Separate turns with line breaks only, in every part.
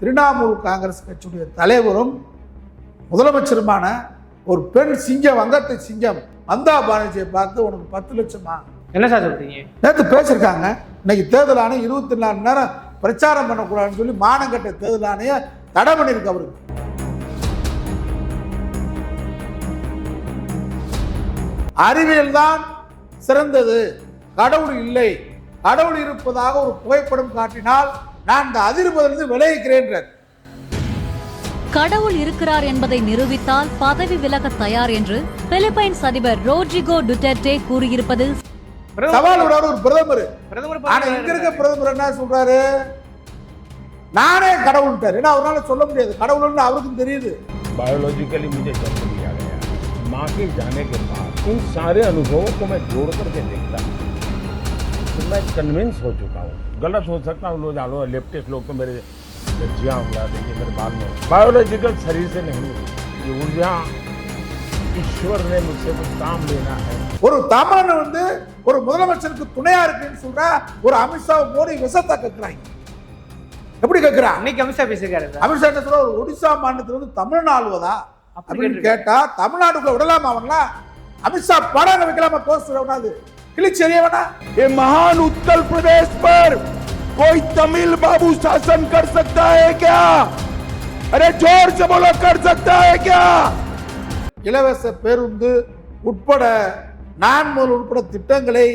திரிணாமுல் காங்கிரஸ் கட்சியுடைய தலைவரும் முதலமைச்சருமான ஒரு பெண் சிங்கம் வங்கத்தை சிங்கம் மம்தா பானர்ஜியை பார்த்து உனக்கு பத்து லட்சமா?
என்ன சார் சொல்றீங்க?
நேற்று பேசியிருக்காங்க. இன்னைக்கு தேர்தல் ஆணையம் இருபத்தி நாலு மணி நேரம் பிரச்சாரம் பண்ணக்கூடாதுன்னு சொல்லி மானங்கட்ட தேர்தல் ஆணையம் தடை பண்ணியிருக்கு அவருக்கு. அறிவியல் தான் சிறந்தது. கடவுள் இல்லை. கடவுள் இருப்பதாக ஒரு புகைப்படம் காட்டினால் நான் இந்த அதிர்வதிலிருந்து விளைவிக்கிறேன்
கடவுள் இருக்கிறார் என்பதை நிரூபித்தால் பதவி விலக தயார் என்று பிலிப்பைன்ஸ் அதிபர் ரோட்ரிகோ டுட்டெர்டே கூறியிருப்பது
சவால் விடாரு ஒரு பிரதமர்
பிரதமர்
ஆனா இங்க இருக்க பிரதமர் என்ன சொல்றாரு நானே கடவுள்ட்டார் ஏன்னா அவரால சொல்ல முடியாது கடவுள்னு அவருக்கும் தெரியுது
बायोलॉजिकली मुझे जन्म दिया गया माँ के जाने के बाद इन सारे अनुभवों को मैं जोड़ करके देखता हूँ तो मैं कन्विंस हो चुका हूँ गलत हो सकता हूँ लोग आलो लेफ्टिस्ट लोग तो मेरे जिया उड़ा देंगे मेरे बाल में बायोलॉजिकल शरीर से नहीं ये ऊर्जा ईश्वर ने मुझसे कुछ काम लेना है
ஒரு தமிழன் வந்து ஒரு முதலமைச்சருக்கு துணையா இருக்குன்னு சொல்ற ஒரு அமித்ஷா மோடி விஷத்தை கேட்கிறாங்க எப்படி கேட்கிறான்
அன்னைக்கு அமித்ஷா பேசியிருக்காரு சார்
அமித்ஷா என்ன சொல்ற ஒரு ஒடிசா மாநிலத்துல வந்து தமிழ்நாடு ஆளுவதா
அப்படி
அப்படின்னு
கேட்டிருக்காரு.
கேட்டா தமிழ்நாட்டுக்குள்ள விடலாமா அவங்களா அமித்ஷா படம் வைக்கலாமா போஸ்டர் வேணாது கிழிச்சு எறிய வேணா
ये महान उत्तर प्रदेश पर कोई तमिल बाबू शासन कर सकता है क्या अरे जोर से बोलो कर सकता है क्या
இலவச பேருந்து உட்பட நான்முதல் உட்பட திட்டங்களை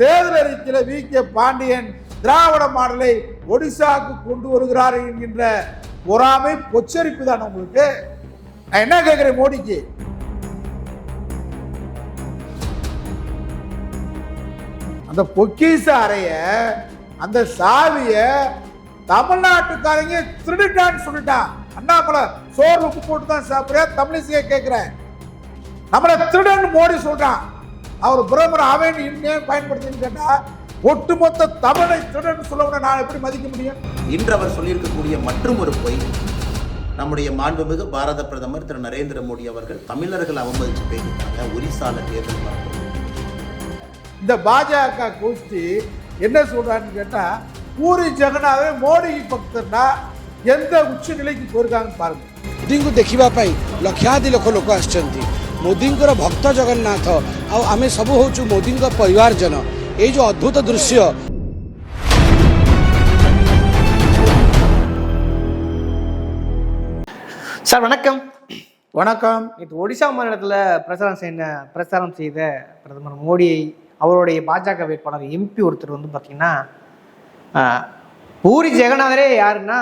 தேர்தல் அறிக்கையில வி கே பாண்டியன் திராவிட மாடலை ஒடிசாவுக்கு கொண்டு வருகிறார் என்கின்ற பொறாமை பொச்சரிப்பு தான் உங்களுக்கு நான் என்ன கேட்கிறேன் மோடிக்கு அந்த பொக்கிச அறைய அந்த சாவிய தமிழ்நாட்டுக்காரங்க திருடிட்டான்னு சொல்லிட்டான் அண்ணாமலை சோறு உப்பு போட்டு தான் சாப்பிடுற தமிழிசையை கேட்குறேன் நம்மளை திருடன் மோடி சொல்றான். அவர் பிரதமர் அவன் இன்னும் பயன்படுத்தின்னு கேட்டா ஒட்டுமொத்த தமிழை திருடன் சொல்லவன நான் எப்படி மதிக்க முடியும்?
இன்று அவர் சொல்லியிருக்கக்கூடிய மற்றும் ஒரு பொய். நம்முடைய மாண்புமிகு பாரத பிரதமர் திரு நரேந்திர மோடி அவர்கள் தமிழர்கள் அவமதிச்சு பேசிட்டாங்க ஒரிசால தேர்தல்
இந்த பாஜக கோஷ்டி என்ன சொல்றான்னு கேட்டா பூரி ஜெகநாதன் மோடி பக்தர்னா எந்த உச்ச நிலைக்கு போயிருக்காங்கன்னு பாருங்க
ମୋଦିଙ୍କୁ ଦେଖିବା ପାଇଁ ଲକ୍ଷାଧିକ ଲୋକ ଲୋକ ଆସିଛନ୍ତି ମୋଦିଙ୍କର ଭକ୍ତ ଜଗନ୍ନାଥ ଆଉ ଆମେ ସବୁ ହେଉଛୁ ମୋଦିଙ୍କ ପରିବାରଜନ ଏଇ ଯେଉଁ ଅଦ୍ଭୁତ ଦୃଶ୍ୟ
சார் வணக்கம்
வணக்கம்
நேற்று ஒடிசா மாநிலத்தில் பிரச்சாரம் செய்த பிரச்சாரம் செய்த பிரதமர் மோடியை அவருடைய பாஜக வேட்பாளர் எம்பி ஒருத்தர் வந்து பார்த்தீங்கன்னா பூரி ஜெகநாதரே யாருன்னா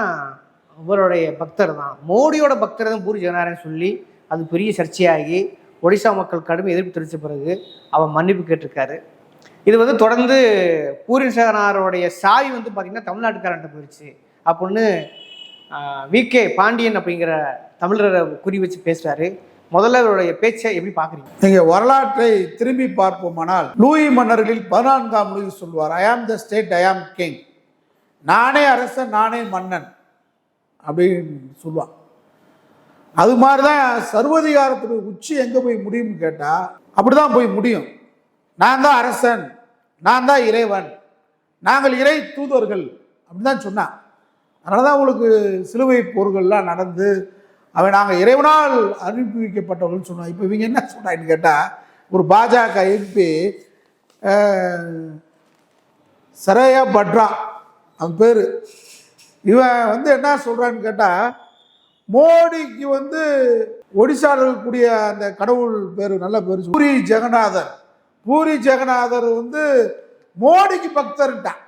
அவருடைய பக்தர் தான். மோடியோட பக்தர் தான் பூரி ஜெகநாதரன் சொல்லி அது பெரிய சர்ச்சையாகி ஒடிசா மக்கள் கடும் எதிர்ப்பு தெரிவித்த பிறகு அவர் மன்னிப்பு கேட்டிருக்காரு. இது வந்து தொடர்ந்து பூரி ஜெகநாதருடைய சாவி வந்து பார்த்திங்கன்னா தமிழ்நாட்டுக்காரன்ட்ட போயிடுச்சு அப்படின்னு வி கே பாண்டியன் அப்படிங்கிற தமிழரை குறி வச்சு பேசுகிறாரு முதல்ல அவருடைய பேச்சை எப்படி பாக்குறீங்க
நீங்க வரலாற்றை திரும்பி பார்ப்போமானால் லூயி மன்னர்களில் பதினான்காம் லூயி சொல்வார் ஐ ஆம் த ஸ்டேட் ஐ ஆம் கிங் நானே அரசன் நானே மன்னன். அப்படின்னு சொல்லுவான் அது மாதிரி தான் சர்வதிகாரத்துடைய உச்சி எங்கே போய் முடியும்னு கேட்டால் அப்படி தான் போய் முடியும். நான் தான் அரசன் நான் தான் இறைவன் நாங்கள் இறை தூதர்கள் அப்படின்னு தான் சொன்னான். அதனால தான் உங்களுக்கு சிலுவை போர்கள்லாம் நடந்து அவன் நாங்கள் இறைவனால் அனுப்பி வைக்கப்பட்டவர்கள் சொன்னோம். இப்போ இவங்க என்ன சொன்னாங்கன்னு கேட்டால் ஒரு பாஜக எம்பி சரையா பட்ரா அவன் பேர். இவன் வந்து என்ன சொல்கிறான்னு கேட்டால் மோடிக்கு வந்து ஒடிசாவில் இருக்கக்கூடிய அந்த கடவுள் பேர் நல்ல பேர் பூரி ஜெகநாதர். பூரி ஜெகநாதர் வந்து மோடிக்கு பக்தர்ன்ட்டான்.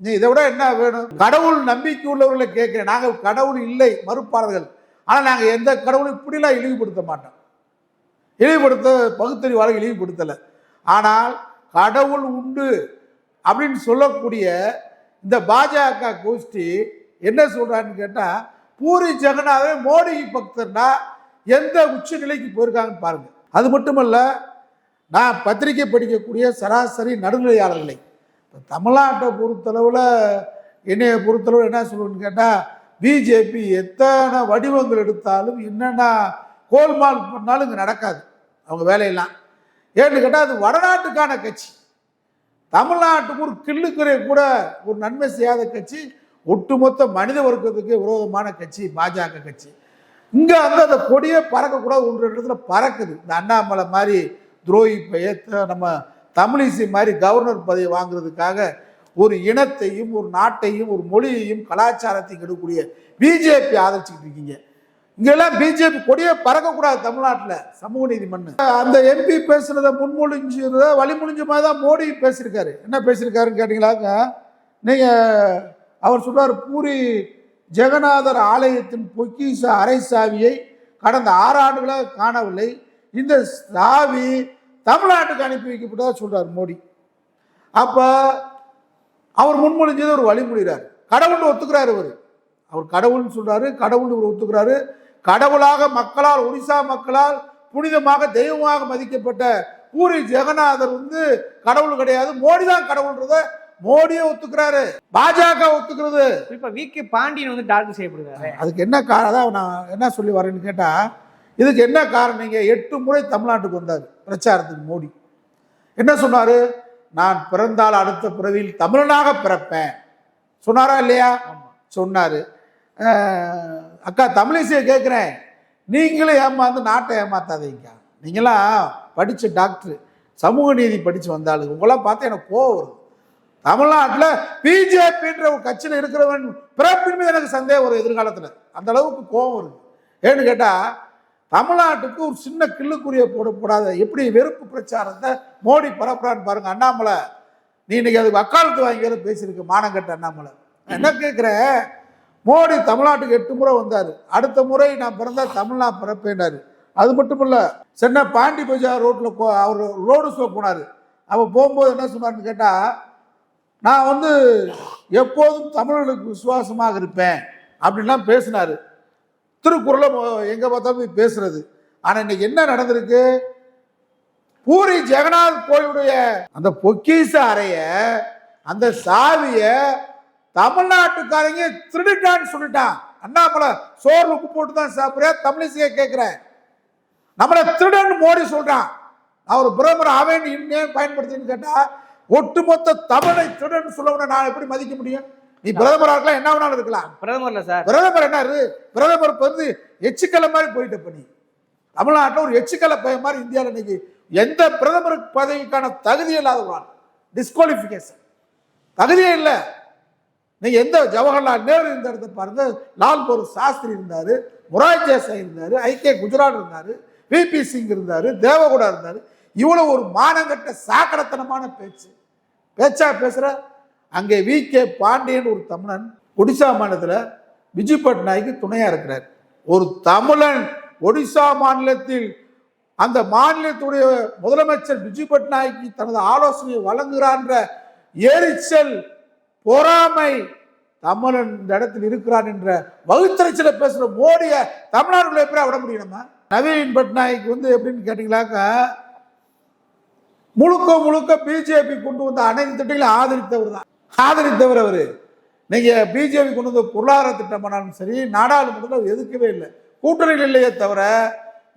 நீ இதை விட என்ன வேணும்? கடவுள் நம்பிக்கை உள்ளவர்களை கேட்குறேன். நாங்கள் கடவுள் இல்லை மறுப்பாளர்கள் ஆனால் நாங்கள் எந்த கடவுளும் இப்படிலாம் இழிவுபடுத்த மாட்டோம். இழிவுபடுத்த பகுத்தறிவாளர் இழிவுபடுத்தலை. ஆனால் கடவுள் உண்டு அப்படின்னு சொல்லக்கூடிய இந்த பாஜக கோஷ்டி என்ன சொல்கிறான்னு கேட்டால் பூரி ஜெகநாதன் மோடி பக்தர்னா எந்த உச்ச நிலைக்கு போயிருக்காங்கன்னு பாருங்கள் அது மட்டுமல்ல நான் பத்திரிகை படிக்கக்கூடிய சராசரி நடுநிலையாளர்களை இப்போ தமிழ்நாட்டை பொறுத்தளவில் என்னையை பொறுத்தளவு என்ன சொல்லுவேன்னு கேட்டால் பிஜேபி எத்தனை வடிவங்கள் எடுத்தாலும் என்னென்ன கோல்மால் பண்ணாலும் இங்கே நடக்காது. அவங்க வேலையெல்லாம். ஏன்னு கேட்டால் அது வடநாட்டுக்கான கட்சி. தமிழ்நாட்டுக்கு ஒரு கிள்ளுக்குறை கூட ஒரு நன்மை செய்யாத கட்சி. ஒட்டுமொத்த மனித வர்க்கத்துக்கு விரோதமான கட்சி பாஜக கட்சி. இங்கே வந்து அந்த கொடியே பறக்கக்கூடாது. ஒன்று ரெண்டு இடத்துல பறக்குது. இந்த அண்ணாமலை மாதிரி துரோகி பெயர்த்த நம்ம தமிழிசை மாதிரி கவர்னர் பதவி வாங்குறதுக்காக ஒரு இனத்தையும் ஒரு நாட்டையும் ஒரு மொழியையும் கலாச்சாரத்தையும் கெடுக்கக்கூடிய பிஜேபி ஆதரிச்சுக்கிட்டு இருக்கீங்க. இங்கெல்லாம் பிஜேபி கொடியே பறக்கக்கூடாது தமிழ்நாட்டில் சமூக நீதி மண் அந்த எம்பி பேசுனதை முன்மொழிஞ்சத வழிமொழிஞ்ச மாதிரி தான் மோடி பேசியிருக்காரு. என்ன பேசியிருக்காருன்னு கேட்டீங்களாக்க நீங்கள் அவர் சொல்றார் பூரி ஜெகநாதர் ஆலயத்தின் பொக்கிச அரை சாவியை கடந்த ஆறு ஆண்டுகளாக காணவில்லை. இந்த சாவி தமிழ்நாட்டுக்கு அனுப்பி வைக்கப்பட்டதாக சொல்றார் மோடி. அப்போ அவர் முன்மொழிஞ்சதை ஒரு வழிமொழிகிறார் கடவுள்னு ஒத்துக்கிறாரு அவர் அவர் கடவுள்னு சொல்றாரு கடவுள்னு இவர் ஒத்துக்கிறாரு. கடவுளாக மக்களால் ஒரிசா மக்களால் புனிதமாக தெய்வமாக மதிக்கப்பட்ட பூரி ஜெகநாதர் வந்து கடவுள் கிடையாது. மோடி தான் கடவுள்ன்றத மோடியே ஒத்துக்கிறாரு. பாஜக ஒத்துக்கிறது.
குறிப்பா வி. கே. பாண்டியன் வந்து டார்கெட் செய்யப்படுகிறாரு.
அதுக்கு என்ன காரணம் நான் என்ன சொல்லி வரேன்னு கேட்டா இதுக்கு என்ன காரணம்? நீங்க எட்டு முறை தமிழ்நாட்டுக்கு வந்தார் பிரச்சாரத்துக்கு மோடி. என்ன சொன்னாரு? நான் பிறந்தால் அடுத்த பிறவியில் தமிழனாக பிறப்பேன். சொன்னாரா இல்லையா? சொன்னார். அக்கா தமிழிசையை கேட்குறேன். நீங்களும் ஏமாந்து நாட்டை ஏமாத்தாதீங்க. நீங்களாம் படித்த டாக்டர் சமூக நீதி படித்து வந்தாலும் உங்களாம் பார்த்து எனக்கு கோவம் வருது. தமிழ்நாட்டில் பிஜேபின்ற ஒரு கட்சியில் இருக்கிறவன் பிறப்பின் மீது எனக்கு சந்தேகம் வரும் எதிர்காலத்தில். அந்த அளவுக்கு கோபம் வருது. ஏன்னு கேட்டால் தமிழ்நாட்டுக்கு ஒரு சின்ன கிள்ளுக்குரிய போடக்கூடாது எப்படி வெறுப்பு பிரச்சாரத்தை மோடி பரப்புறான்னு பாருங்க அண்ணாமலை. நீ இன்னைக்கு அதுக்கு வக்காலத்து வாங்கி பேசியிருக்கு மானங்கட்ட அண்ணாமலை. என்ன கேட்குறேன்? மோடி தமிழ்நாட்டுக்கு எட்டு முறை வந்தார். அடுத்த முறை நான் பிறந்தால் தமிழ்நா பிறப்பேனாரு அது மட்டும் இல்லை சென்னை பாண்டி பஜார் ரோட்டில் அவர் ரோடு ஷோ போனார். அப்போ போகும்போது என்ன சொன்னார்னு கேட்டால் நான் வந்து எப்போதும் தமிழர்களுக்கு விசுவாசமாக இருப்பேன் அப்படின்லாம் பேசினார். திருக்குறளை எங்கே பார்த்தாலும் போய் பேசுறது. ஆனால் இன்னைக்கு என்ன நடந்திருக்கு? பூரி ஜெகநாத் கோயிலுடைய அந்த பொக்கிச அறைய அந்த சாவியை தமிழ்நாட்டுக்காரங்க திருடிட்டான்னு சொல்லிட்டான். அண்ணாமலை சோறு உப்பு போட்டு தான் சாப்பிட்ற தமிழிசையை கேட்குறேன் நம்மளை திருடன் மோடி சொல்கிறான் நான் ஒரு பிரதமர் அவன் இன்னும் பயன்படுத்தின்னு கேட்டால் ஒட்டுமொத்த தமிழை திருடன் சொல்லவன நான் எப்படி மதிக்க முடியும்? நீ பிரதமரா இருக்கலாம் என்ன வேணாலும் இருக்கலாம்.
பிரதமர்ல சார்.
பிரதமர் என்ன? பிரதமர் இப்ப வந்து எச்சுக்கலை மாதிரி போயிட்ட பண்ணி தமிழ்நாட்டில் ஒரு எச்சுக்கலை பையன் மாதிரி இந்தியாவில் இன்னைக்கு எந்த பிரதமர் பதவிக்கான தகுதியே இல்லாதவன் டிஸ்குவாலிஃபிகேஷன் தகுதியே இல்லை. நீங்க எந்த ஜவஹர்லால் நேரு இருந்த இடத்த பாருங்க லால் பகதூர் சாஸ்திரி இருந்தாரு மொராய் தேசாய் இருந்தாரு ஐகே குஜராத் இருந்தாரு விபி சிங் இருந்தாரு தேவகவுடா இருந்தாரு. இவ்வளவு ஒரு மானங்கட்ட சாக்கடத்தனமான பேச்சு. பேச்சா பேசுற? அங்கே வி. கே. பாண்டியன் ஒரு தமிழன் ஒடிசா மாநிலத்தில் விஜய் பட்நாய்க்கு துணையாக இருக்கிறார். ஒரு தமிழன் ஒடிசா மாநிலத்தில் அந்த மாநிலத்துடைய முதலமைச்சர் பிஜு பட்நாய்க்கு தனது ஆலோசனையை வழங்குகிறான்ற எரிச்சல் பொறாமை தமிழன் இந்த இடத்தில் இருக்கிறான் என்ற வகுத்தறிச்சல பேசுகிற மோடிய தமிழ்நாடுல எப்படி விட முடியும் நம்ம? நவீன் பட்நாயக் வந்து எப்படின்னு கேட்டீங்களாக்கா முழுக்க முழுக்க பிஜேபி கொண்டு வந்த அனைத்து திட்டங்களையும் ஆதரித்தவர் தான். ஆதரித்தவர் அவர் நீங்க பிஜேபி கொண்டு வந்த பொருளாதார திட்டம் பண்ணாலும் சரி நாடாளுமன்றத்தில் அவர் எதுக்கவே இல்லை. கூட்டணியில் இல்லையே தவிர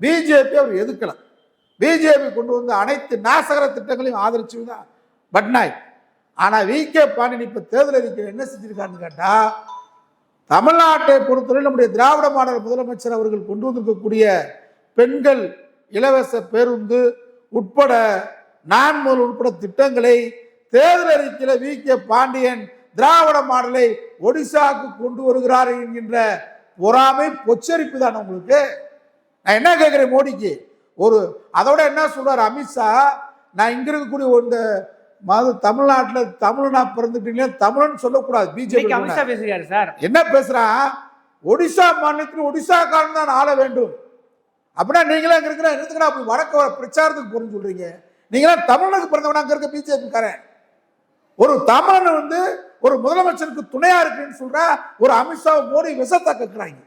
பிஜேபி அவர் எதுக்கலாம் பிஜேபி கொண்டு வந்த அனைத்து நாசகர திட்டங்களையும் ஆதரிச்சு தான் பட்நாயக். ஆனால் வி கே பாண்டியன் இப்போ தேர்தல் அறிக்கையில் என்ன செஞ்சிருக்காருன்னு கேட்டால் தமிழ்நாட்டை பொறுத்தவரை நம்முடைய திராவிட மாடல் முதலமைச்சர் அவர்கள் கொண்டு வந்திருக்கக்கூடிய பெண்கள் இலவச பேருந்து உட்பட நான் முதல் உட்பட திட்டங்களை தேர்தல் அறிக்கையில வி. கே. பாண்டியன் திராவிட மாடலை ஒடிசாவுக்கு கொண்டு வருகிறார் என்கின்ற பொறாமை பொச்சரிப்பு தான் உங்களுக்கு. நான் என்ன கேட்கிறேன் மோடிக்கு? ஒரு அதோட என்ன சொல்றாரு அமித்ஷா நான் இங்க இருக்கக்கூடிய இந்த மது தமிழ்நாட்டில் தமிழ் நான் பிறந்துட்டீங்களே தமிழன் சொல்லக்கூடாது பிஜேபி
அமித்ஷா பேசுகிறாரு சார்.
என்ன பேசுறான் ஒடிசா மாநிலத்தில் ஒடிசாக்காரன் தான் ஆள வேண்டும். அப்படின்னா நீங்களாம் இங்க இருக்கிற எதுக்குடா அப்படி வடக்கு பிரச்சாரத்துக்கு போறேன்னு சொல்றீங்க. நீங்களாம் தமிழனுக்கு பிறந்தவனா அங்க இருக்க பிஜேபி காரன். ஒரு தமிழன் வந்து ஒரு முதலமைச்சருக்கு துணையா இருக்குன்னு சொல்ற ஒரு அமித்ஷா மோடி விஷத்தை கேட்கிறாங்க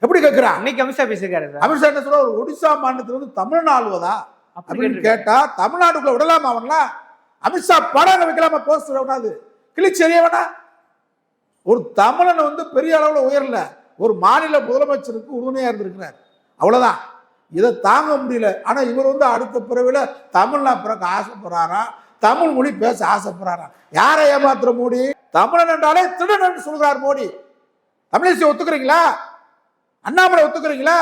எப்படி கேட்கிறான்
இன்னைக்கு அமித்ஷா பேசியிருக்காரு
அமித்ஷா என்ன சொல்ற ஒரு ஒடிசா மாநிலத்தில் வந்து தமிழன் ஆளுவதா?
அப்படி
அப்படின்னு. கேட்டா தமிழ்நாட்டுக்குள்ள விடலாமா அவன்லாம்? அமித்ஷா படம் வைக்கலாமா? போஸ்டர் விடாது கிழிச்சு எறிய வேணா. ஒரு தமிழன் வந்து பெரிய அளவுல உயரல. ஒரு மாநில முதலமைச்சருக்கு உறுதுணையா இருந்திருக்கிறார். அவ்வளவுதான். இதை தாங்க முடியல. ஆனா இவர் வந்து அடுத்த பிறவில தமிழ்னா பிறக்க ஆசைப்படுறாராம். தமிழ் மொழி பேச ஆசைப்படுறாராம். யாரை ஏமாத்துற மோடி? தமிழன் என்றாலே திருடன் சொல்கிறார் மோடி. தமிழிசை ஒத்துக்கிறீங்களா? அண்ணாமலை ஒத்துக்கிறீங்களா?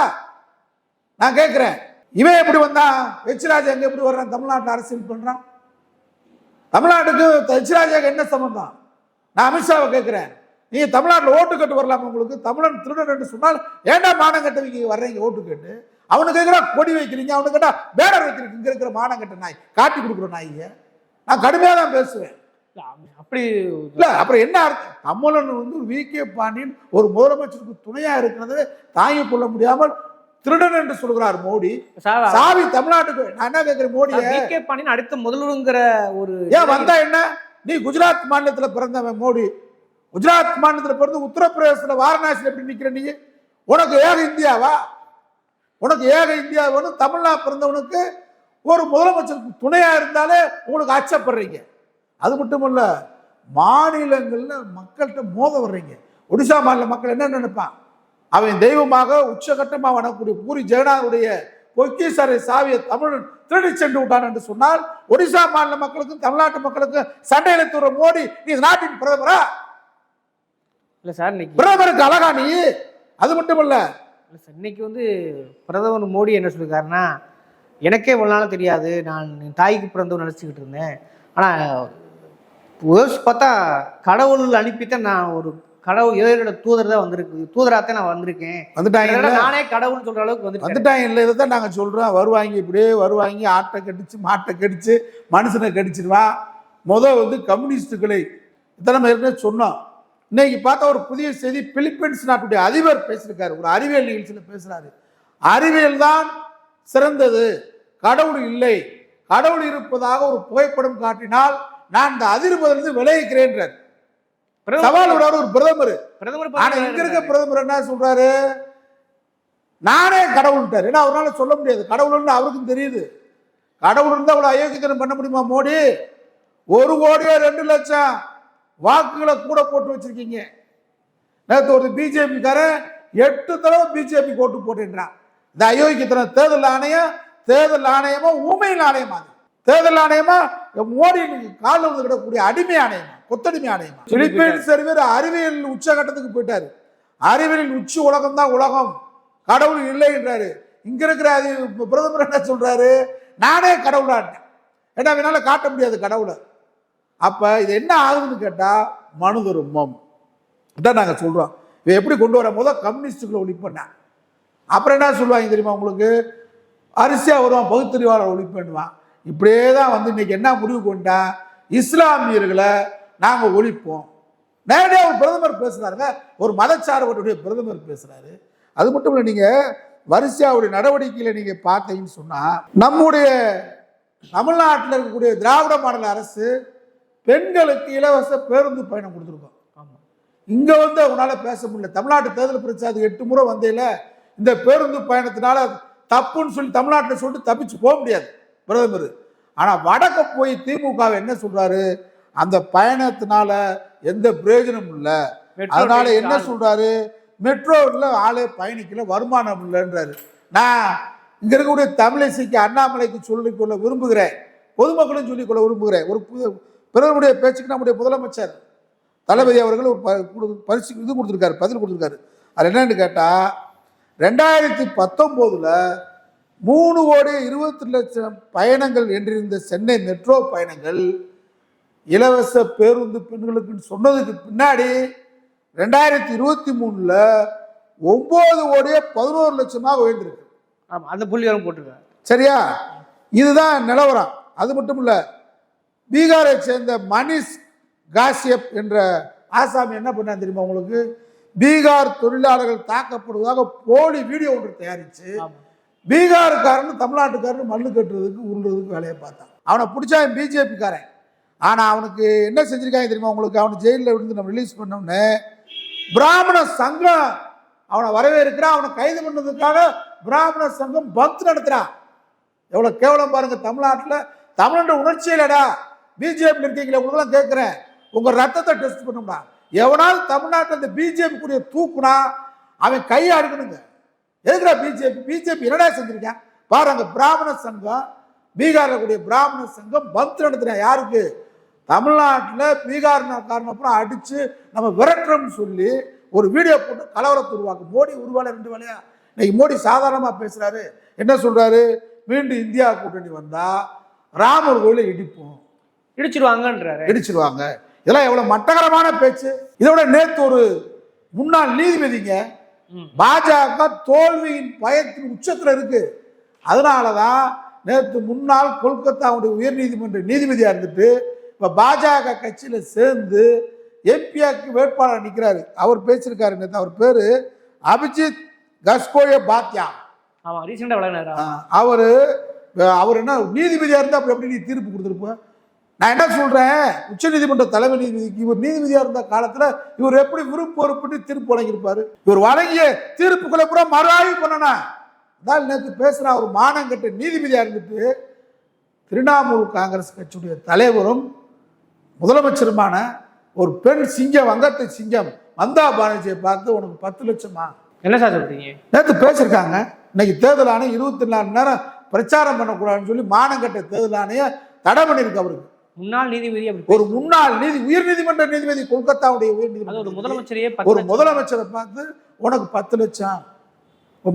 நான் கேட்குறேன். இவன் எப்படி வந்தான்? வெச்சிராஜ் எங்க எப்படி வர்றான்? தமிழ்நாட்டில் அரசியல் பண்ணுறான் தமிழ்நாட்டுக்கு வெச்சிராஜாக்கு என்ன சம்பந்தம்? நான் அமித்ஷாவை கேட்குறேன். நீ தமிழ்நாட்டில் ஓட்டு கட்டு வரலாம் உங்களுக்கு? தமிழன் திருடன் என்று சொன்னால் ஏன்டா மானம் கட்டவங்க? வர்றீங்க ஓட்டு கேட்டு. அவனுக்கு கேட்குறா கொடி வைக்கிறீங்க. அவனுக்கு கேட்டால் பேனர் வைக்கிறீங்க. இங்கே இருக்கிற மானம் கட்ட நாய். காட்டி கொடுக்குற நாய்ங்க நான் கடுமையாக தான் பேசுவேன்.
அப்படி
இல்ல அப்புறம் என்ன அர்த்தம்? தமிழன் வந்து வி கே பாண்டியன் ஒரு முதலமைச்சருக்கு துணையா இருக்கிறது தாங்கிக் கொள்ள முடியாமல் திருடன் என்று சொல்கிறார் மோடி. சாவி தமிழ்நாட்டுக்கு நான் என்ன கேட்கிறேன் மோடியை?
வி கே பாண்டியன் அடுத்த முதல்வருங்கிற ஒரு
ஏன் வந்தா என்ன? நீ குஜராத் மாநிலத்துல பிறந்தவன் மோடி. குஜராத் மாநிலத்துல பிறந்து உத்தரப்பிரதேசத்துல வாரணாசியில் எப்படி நிக்கிற நீ? உனக்கு ஏக இந்தியாவா? உனக்கு ஏக இந்தியா வேணும் தமிழ்நாடு பிறந்தவனுக்கு ஒரு முதலமைச்சருக்கு துணையா இருந்தாலே உங்களுக்கு அச்சப்படுறீங்க அது மட்டும் இல்ல மாநிலங்கள்ல மக்கள்கிட்ட மோத வர்றீங்க. ஒடிசா மாநில மக்கள் என்ன நினைப்பான்? அவன் தெய்வமாக உச்சகட்டமாக வணங்கக்கூடிய பூரி ஜெகநாதனுடைய பொக்கிசாரை சாவியை தமிழ் திருடி சென்று விட்டான் என்று சொன்னால் ஒடிசா மாநில மக்களுக்கும் தமிழ்நாட்டு மக்களுக்கும் சண்டை இழுத்து வர மோடி நீ நாட்டின் பிரதமரா?
இல்ல சார் இன்னைக்கு
பிரதமருக்கு அழகா நீ. அது மட்டும் இல்ல
இன்னைக்கு வந்து பிரதமர் மோடி என்ன சொல்லியிருக்காருன்னா எனக்கே ஒரு நாள் தெரியாது. நான் என் தாய்க்கு பிறந்தவன் நினச்சிக்கிட்டு இருந்தேன். ஆனால் யோசிச்சு பார்த்தா கடவுள் அனுப்பித்தான் நான் ஒரு கடவுள் இறைவனோட தூதர் தான் வந்திருக்கு. தூதராகத்தான் நான் வந்திருக்கேன்.
வந்துட்டாங்க
நானே கடவுள் சொல்ற அளவுக்கு வந்துட்டேன்
வந்துட்டாங்க இல்லை இதை தான் நாங்கள் சொல்கிறோம் வருவாங்க இப்படியே வருவாங்க ஆட்டை கடிச்சு மாட்டை கடிச்சு மனுஷனை கடிச்சிருவான் முத வந்து கம்யூனிஸ்டுகளை இதை நம்ம ஏற்கனவே சொன்னோம். இன்னைக்கு பார்த்தா ஒரு புதிய செய்தி பிலிப்பைன்ஸ் நாட்டுடைய அதிபர் பேசியிருக்காரு. ஒரு அறிவியல் நிகழ்ச்சியில் பேசுறாரு. அறிவியல் தான் சிறந்தது. கடவுள் இல்லை. கடவுள் இருப்பதாக ஒரு புகைப்படம் காட்டினால் நான் இந்த அதிர்வதிலிருந்து விளைவிக்கிறேன்றார் சவால் விடுறாரு ஒரு பிரதமர்.
பிரதமர்
ஆனா இங்க இருக்க பிரதமர் என்ன சொல்றாரு? நானே கடவுள்ட்டார் ஏன்னா அவரால சொல்ல முடியாது. கடவுள்னு அவருக்கும் தெரியுது. கடவுள் இருந்தா அவ்வளவு அயோக்கியத்தனம் பண்ண முடியுமா மோடி? ஒரு கோடியோ ரெண்டு லட்சம் வாக்குகளை கூட போட்டு வச்சிருக்கீங்க. நேற்று ஒரு பிஜேபிக்காரன் எட்டு தடவை பிஜேபி ஓட்டு போட்டுன்றான். இந்த அயோக்கியத்தனம் தேர்தல் ஆணையம் தேர்தல் ஆணையமா ஊமையில் ஆணையமா தேர்தல் ஆணையமா? மோடி காலில் வந்து கிடக்கூடிய அடிமை ஆணையமா? கொத்தடிமை ஆணையமா? பிலிப்பைன்ஸ் சரிவர் அறிவியல் உச்சகட்டத்துக்கு போயிட்டாரு. அறிவியலின் உச்சி உலகம் தான் உலகம். கடவுள் இல்லைன்றாரு இங்க இருக்கிற அது பிரதமர் என்ன சொல்றாரு? நானே கடவுளாட்டேன் ஏன்னா என்னால காட்ட முடியாது கடவுளை. அப்ப இது என்ன ஆகுதுன்னு கேட்டா மனு தருமம். இதான் நாங்க சொல்றோம். இவன் எப்படி கொண்டு வர? முதல் கம்யூனிஸ்டுகளை ஒழிப்பண்ணான் அப்புறம் என்ன சொல்லுவாங்க தெரியுமா உங்களுக்கு? அரிசியா வருவான் பகுத்தறிவாளர் ஒழிப்புன்னுவான். இப்படியே தான் வந்து இன்னைக்கு என்ன முடிவு கொண்டா இஸ்லாமியர்களை நாங்க ஒழிப்போம். நேரடியாக ஒரு பிரதமர் பேசுறாருங்க ஒரு மதச்சார்புடைய பிரதமர் பேசுறாரு. அது மட்டும் இல்லை நீங்க வரிசையாவுடைய நடவடிக்கைகளை நீங்க பார்த்தீங்கன்னு சொன்னா நம்முடைய தமிழ்நாட்டில் இருக்கக்கூடிய திராவிட மாடல் அரசு பெண்களுக்கு இலவச பேருந்து பயணம் கொடுத்துருக்கோம்.
ஆமா.
இங்க வந்து அவங்களால பேச முடியல. தமிழ்நாட்டு தேர்தல் பிரச்சாரம் எட்டு முறை வந்தையில இந்த பேருந்து பயணத்தினால தப்புன்னு சொல்லி தமிழ்நாட்டில் சொல்லிட்டு தப்பிச்சு போக முடியாது பிரதமர். ஆனா வடக்க போய் திமுக என்ன சொல்றாரு? அந்த பயணத்தினால எந்த பிரயோஜனமும் இல்லை. அதனால என்ன. சொல்றாரு? மெட்ரோவில் ஆளே பயணிக்கல வருமானம் இல்லைன்றாரு. நான் இங்க இருக்கக்கூடிய தமிழிசைக்கு அண்ணாமலைக்கு சொல்லிக்கொள்ள விரும்புகிறேன். பொதுமக்களும் சொல்லிக்கொள்ள விரும்புகிறேன். ஒரு பிறருடைய பேச்சுக்கு நம்முடைய முதலமைச்சர் தளபதி அவர்கள் ஒரு பரிசு இது கொடுத்துருக்காரு பதில் கொடுத்துருக்காரு. அது என்னன்னு கேட்டா ரெண்டாயிரத்தி பத்தொம்போதுல மூணு கோடி இருபத்தி லட்சம் பயணங்கள் என்றிருந்த சென்னை மெட்ரோ பயணங்கள் இலவச பேருந்து பெண்களுக்குன்னு சொன்னதுக்கு பின்னாடி ரெண்டாயிரத்தி இருபத்தி மூணுல ஒன்பது கோடியே பதினோரு லட்சமாக உயர்ந்திருக்கு.
ஆமா அந்த புள்ளிவரம் போட்டிருக்காரு?
சரியா? இதுதான் நிலவரம். அது மட்டும் இல்ல பீகாரை சேர்ந்த மணிஷ் காசியப் என்ற ஆசாமி என்ன பண்ணான் தெரியுமா உங்களுக்கு? பீகார் தொழிலாளர்கள் தாக்கப்படுவதாக போலி வீடியோ ஒன்று தயாரிச்சு. பீகாருக்காரன் தமிழ்நாட்டுக்காரன் மல்லு கட்டுறதுக்கு உருள்றதுக்கு வேலையை பார்த்தான் அவனை பிடிச்சா பிஜேபிக்காரன். ஆனா அவனுக்கு என்ன செஞ்சிருக்காங்க தெரியுமா உங்களுக்கு? அவனை ஜெயிலில் இருந்து நம்ம ரிலீஸ் பண்ணோம்னு. பிராமண சங்கம் அவனை வரவேற்கிறான். அவனை கைது பண்ணதுக்காக பிராமண சங்கம் பந்த் நடத்துறான் எவ்வளவு கேவலம் பாருங்க தமிழ்நாட்டுல. தமிழோட உணர்ச்சியிலடா. பிஜேபி இருக்கீங்களா உங்களுக்கெல்லாம் கேட்கிறேன் உங்க ரத்தத்தை டெஸ்ட் பண்ணும்டா. எவனாலும் தமிழ்நாட்டில் இந்த பிஜேபி கூடிய தூக்குனா அவன் கையை அடுக்கணுங்க. எதுக்குடா பிஜேபி பிஜேபி என்னடா செஞ்சிருக்கான்? பாரு அங்க பிராமண சங்கம் பீகாரில் கூடிய பிராமண சங்கம் பந்த் நடத்தின யாருக்கு? தமிழ்நாட்டில் பீகார் காரணம் அப்புறம் அடித்து நம்ம விரட்டுறோம்னு சொல்லி ஒரு வீடியோ போட்டு கலவரத்தை உருவாக்கும் மோடி ஒரு வேலை ரெண்டு வேலையா இன்னைக்கு மோடி சாதாரணமாக பேசுகிறாரு என்ன சொல்கிறாரு மீண்டும் இந்தியா கூட்டணி வந்தால் ராமர் கோயிலை இடிப்போம்.
இடிச்சிருவாங்கன்றாரு.
இடிச்சிருவாங்க. இதெல்லாம் எவ்வளவு மட்டகரமான பேச்சு. இதோட நேத்து ஒரு முன்னாள் நீதிபதிங்க. பாஜக தோல்வியின் பயத்தின் உச்சத்துல இருக்கு. அதனாலதான் நேத்து முன்னாள் கொல்கத்தாவுடைய உயர் நீதிமன்ற நீதிபதியா இருந்துட்டு இப்ப பாஜக கட்சியில சேர்ந்து எம்பியாக்கு வேட்பாளர் நிக்கிறாரு. அவர் பேசியிருக்காரு நேத்து. அவர் பேரு அபிஜித் கஸ்கோய பாத்யா. அவரு அவர் என்ன நீதிபதியா இருந்தா அப்படி எப்படி நீ தீர்ப்பு கொடுத்துருப்ப? நான் என்ன சொல்றேன்? உச்சநீதிமன்ற தலைமை நீதிபதிக்கு இவர் நீதிபதியா இருந்த காலத்துல இவர் எப்படி விருப்ப பொறுப்புன்னு தீர்ப்பு வழங்கியிருப்பாரு? இவர் வழங்கிய தீர்ப்புகளை பூரா மறுஆய்வு பண்ணனா. அதான் நேற்று பேசுற ஒரு மானங்கட்ட நீதிபதியா இருந்துட்டு திரிணாமுல் காங்கிரஸ் கட்சியுடைய தலைவரும் முதலமைச்சருமான ஒரு பெண் சிங்கம் வங்கத்தை சிங்கம் மந்தா பானர்ஜியை பார்த்து உனக்கு பத்து லட்சமா?
என்ன சார் சொல்றீங்க?
நேற்று பேசியிருக்காங்க. இன்னைக்கு தேர்தல் ஆணையம் இருபத்தி நாலு நேரம் பிரச்சாரம் பண்ணக்கூடாதுன்னு சொல்லி மானங்கட்ட தேர்தல் ஆணையம் தடை பண்ணியிருக்கு அவருக்கு.
முன்னாள் நீதிபதி
ஒரு முன்னாள் நீதி உயர் நீதிமன்ற நீதிபதி கொல்கத்தாவுடைய உயர்
அது ஒரு
நீதிமன்ற
முதலமைச்சரையே
ஒரு முதலமைச்சரை பார்த்து உனக்கு பத்து லட்சம்.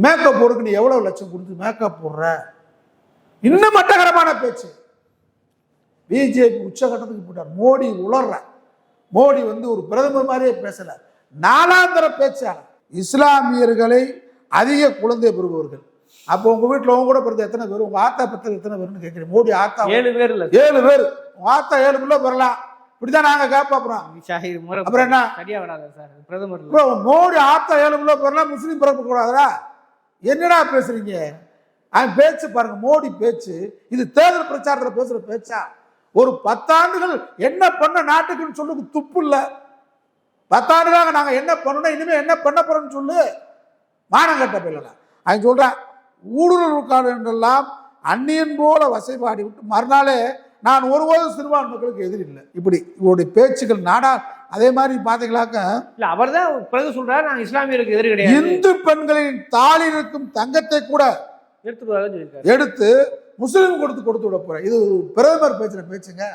மேக்கப் போடுக்கு நீ எவ்வளவு லட்சம் கொடுத்து மேக்கப் போடுற? இன்னும் மட்டகரமான பேச்சு. பிஜேபி உச்சகட்டத்துக்கு போட்டார் மோடி உளர்ற மோடி வந்து ஒரு பிரதமர் மாதிரியே பேசல. நாலாந்தர பேச்சாளர். இஸ்லாமியர்களை அதிக குழந்தை பெறுபவர்கள். அப்போ உங்க வீட்டில் உங்க கூட பிறந்த எத்தனை பேர்? உங்க ஆத்தா பத்தல் எத்தனை பேர்னு கேட்குறேன் மோடி ஆத்தா.
ஏழு பேர் இல்ல.
ஏழு பேர். உங்க ஆத்தா ஏழு பிள்ளை பெறலாம் இப்படிதான் நாங்க கேட்போம் அப்புறம். அப்புறம் என்ன?
சரியா வராது சார். பிரதமர்
மோடி ஆத்தா ஏழு பிள்ளை பெறலாம் முஸ்லீம் பிறக்க கூடாதா என்னடா பேசுறீங்க? அவன் பேச்சு பாருங்க மோடி பேச்சு. இது தேர்தல் பிரச்சாரத்துல பேசுற பேச்சா? ஒரு பத்தாண்டுகள் என்ன பண்ண நாட்டுக்குன்னு சொல்லுக்கு துப்பு இல்ல. பத்தாண்டுகளாக நாங்க என்ன பண்ணணும் இனிமே என்ன பண்ண போறோம்னு சொல்லு. மானங்கட்ட பிள்ளை அவன் சொல்றான் ஊடுருவல் என்றெல்லாம் அந்நியன் போல வசைபாடி விட்டு மறுநாளே நான் ஒருபோதும் சிறுபான்மை மக்களுக்கு எதிரி இல்லை. இப்படி இவருடைய பேச்சுகள் நாடா அதே மாதிரி பாத்தீங்களாக்க
இல்ல அவர்தான் பிறகு சொல்றாரு நான் இஸ்லாமியருக்கு எதிரி கிடையாது.
இந்து பெண்களின் தாலில் இருக்கும் தங்கத்தை கூட
சொல்லியிருக்காரு.
எடுத்து முஸ்லீம் கொடுத்து கொடுத்து விட போறேன். இது பிரதமர் பேசுற பேச்சுங்க.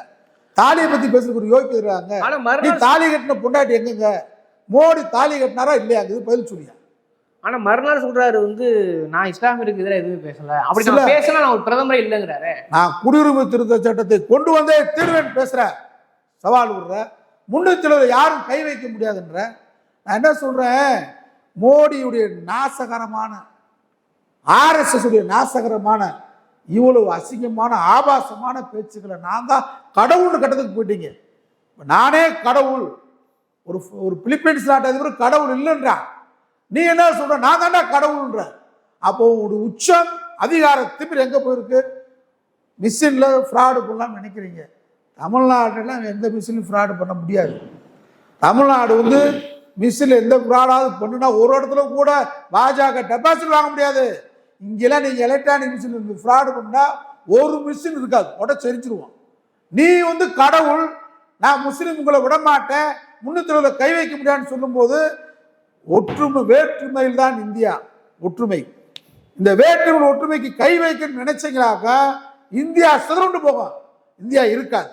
தாலியை பத்தி பேசுறதுக்கு ஒரு யோகிக்கு இருக்காங்க
ஆனா
நீ தாலி கட்டின பொண்டாட்டி எங்கங்க? மோடி தாலி கட்டினாரா இல்லையா? இது பதில் சொல்லியா?
ஆனா மறுநாள் சொல்றாரு வந்து நான் இஸ்லாமியருக்கு எதிராக எதுவுமே பேசல. அப்படி நான் பேசினா நான் ஒரு பிரதமரே இல்லைங்கிறாரு.
நான் குடியுரிமை திருத்த சட்டத்தை கொண்டு வந்தே தீர்வேன் பேசுற சவால் விடுற. முன்னூத்தி யாரும் கை வைக்க முடியாதுன்ற. நான் என்ன சொல்றேன்? மோடியுடைய நாசகரமான ஆர்எஸ்எஸ் உடைய நாசகரமான இவ்வளவு அசிங்கமான ஆபாசமான பேச்சுக்களை நான் தான் கடவுள்னு கட்டத்துக்கு போயிட்டீங்க. நானே கடவுள். ஒரு ஒரு பிலிப்பைன்ஸ் நாட்டு அதிபர் கடவுள் இல்லைன்றான் நீ என்ன சொல்ற? நான் தான்டா கடவுள்ன்ற. அப்போ ஒரு உச்சம் அதிகார திமிர் எங்க போயிருக்கு? மிஷினில் ஃப்ராடு பண்ணலாம்னு நினைக்கிறீங்க. தமிழ்நாட்டிலாம் எந்த மிஷினும் ஃப்ராடு பண்ண முடியாது. தமிழ்நாடு வந்து மிஷினில் எந்த ஃப்ராடாவது பண்ணுனா ஒரு இடத்துல கூட பாஜக டெபாசிட் வாங்க முடியாது. இங்கெல்லாம் நீங்கள் எலக்ட்ரானிக் மிஷின் ஃப்ராடு பண்ணால் ஒரு மிஷின் இருக்காது. உடச்சு எரிச்சிருவோம் நீ வந்து கடவுள் நான் முஸ்லீம் உங்களை விட மாட்டேன் முன்னூத்தி கை வைக்க முடியாதுன்னு சொல்லும்போது ஒற்றுமை வேற்றுமையில் தான் இந்தியா ஒற்றுமை. இந்த வேற்றுமை ஒற்றுமைக்கு கை வைக்க நினைச்சீங்களாக்க இந்தியா சிதறண்டு போகும். இந்தியா இருக்காது.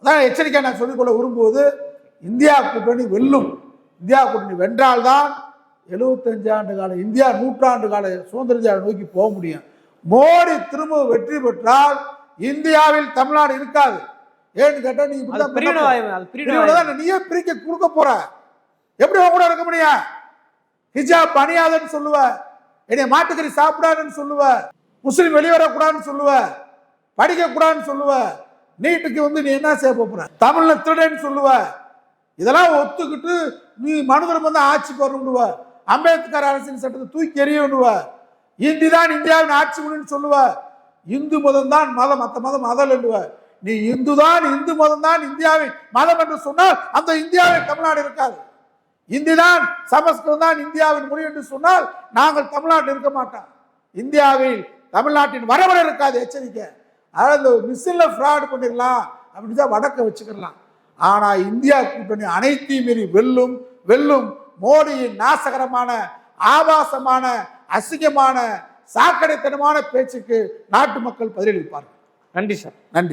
அதான் எச்சரிக்கை நான் சொல்லிக்கொள்ள விரும்புவது இந்தியா கூட்டணி வெல்லும். இந்தியா கூட்டணி வென்றால்தான் 75 ஆண்டு கால இந்தியா நூற்றாண்டு கால சுதந்திர இந்தியாவை நோக்கி போக முடியும். மோடி திரும்ப வெற்றி பெற்றால் இந்தியாவில் தமிழ்நாடு இருக்காது. ஏன்னு கேட்டா நீ நீயே பிரிக்க கொடுக்க போற. எப்படி உன் கூட இருக்க முடியும்? ஹிஜாப் அணியாதன்னு சொல்லுவ. என்னைய மாட்டுக்கறி சாப்பிடாதுன்னு சொல்லுவ. முஸ்லீம் வெளியே வரக்கூடாதுன்னு சொல்லுவ. படிக்க கூடாதுன்னு சொல்லுவ. நீட்டுக்கு வந்து நீ என்ன செய்ய போற? தமிழ்ல திருடன்னு சொல்லுவ. இதெல்லாம் ஒத்துக்கிட்டு நீ மனுதரம் வந்து ஆட்சிக்கு வரணுடுவ அம்பேத்கர் அரசின் சட்டத்தை தூக்கி எறியணுவ. இந்தி தான் இந்தியாவின் ஆட்சி மொழின்னு சொல்லுவ. இந்து மதம் தான் மதம் மற்ற மதம் மதம் இல்லைன்னுவ. நீ இந்து தான் இந்து மதம் தான் இந்தியாவின் மதம் என்று சொன்னால் அந்த இந்தியாவில் தமிழ்நாடு இருக்காது. இந்தி தான் சமஸ்கிருதம் தான் இந்தியாவின் மொழி என்று சொன்னால் நாங்கள் தமிழ்நாட்டில் இருக்க மாட்டோம். இந்தியாவில் தமிழ்நாட்டின் வரவர இருக்காது எச்சரிக்கை. அதாவது மிஷினில் ஃப்ராட் பண்ணிடலாம் அப்படின்னு தான் வடக்க வச்சுக்கலாம் ஆனால் இந்தியா கூட்டணி அனைத்தையும் மீறி வெல்லும் வெல்லும் மோடியின் நாசகரமான ஆபாசமான அசிங்கமான சாக்கடைத்தனமான பேச்சுக்கு நாட்டு மக்கள் பதிலளிப்பார்கள்.
நன்றி சார்.
நன்றி.